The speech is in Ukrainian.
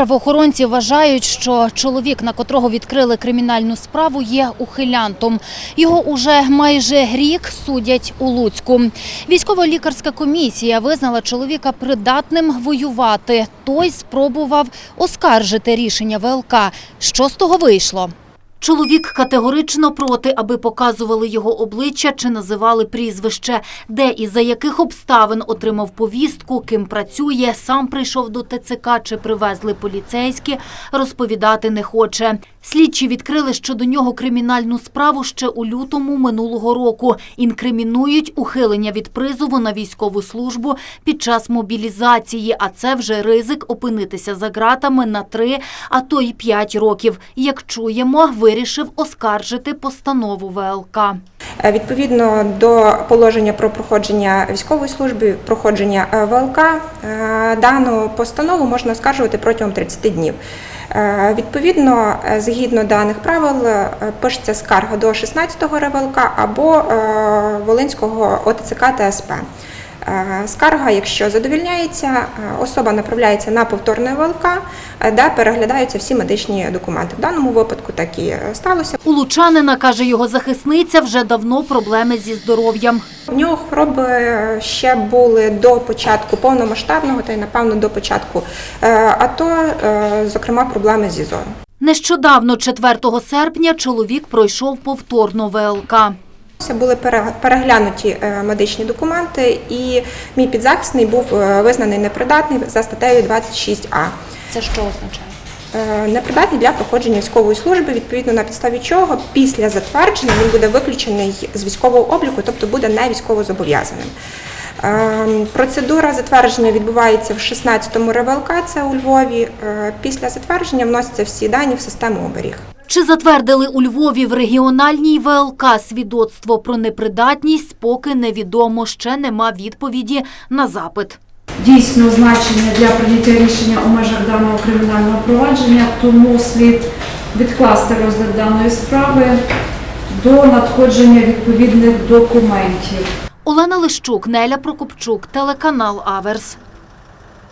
Правоохоронці вважають, що чоловік, на котрого відкрили кримінальну справу, є ухилянтом. Його уже майже рік судять у Луцьку. Військово-лікарська комісія визнала чоловіка придатним воювати. Той спробував оскаржити рішення ВЛК. Що з того вийшло? Чоловік категорично проти, аби показували його обличчя чи називали прізвище, де і за яких обставин отримав повістку, ким працює, сам прийшов до ТЦК чи привезли поліцейські, розповідати не хоче. Слідчі відкрили щодо нього кримінальну справу ще у лютому минулого року. Інкримінують ухилення від призову на військову службу під час мобілізації, а це вже ризик опинитися за ґратами на три, а то й п'ять років. Як чуємо, вирішив оскаржити постанову ВЛК. Е, Відповідно до положення про проходження військової служби, проходження е, ВЛК, е, дану постанову можна оскаржувати протягом 30 днів. Е, Відповідно, е, згідно даних правил, е, пишеться скарга до 16-го РВЛК або Волинського ОТЦК та СП. Е, Скарга, якщо задовільняється, особа направляється на повторне ВЛК, де переглядаються всі медичні документи. В даному випадку так і сталося. У Лучанина, каже його захисниця, вже давно проблеми зі здоров'ям. У нього хвороби ще були до початку повномасштабного та й напевно до початку е, АТО, е, зокрема проблеми зі зором. Нещодавно, 4 серпня, чоловік пройшов повторно ВЛК. Це були переглянуті е, медичні документи, і мій підзахисний був визнаний непридатний за статтею 26А. Це що означає? Е, Непридатний для проходження військової служби, відповідно на підставі чого після затвердження він буде виключений з військового обліку, тобто буде не військовозобов'язаним. Е, Процедура затвердження відбувається в 16-му РВЛК, це у Львові. Е, Після затвердження вносяться всі дані в систему оберіг. Чи затвердили у Львові в регіональній ВЛК свідоцтво про непридатність, поки невідомо, ще нема відповіді на запит. дійсно значення для прийняття рішення у межах даного кримінального провадження, тому слід відкласти розгляд даної справи до надходження відповідних документів. Олена Лищук, Неля Прокопчук, телеканал Аверс.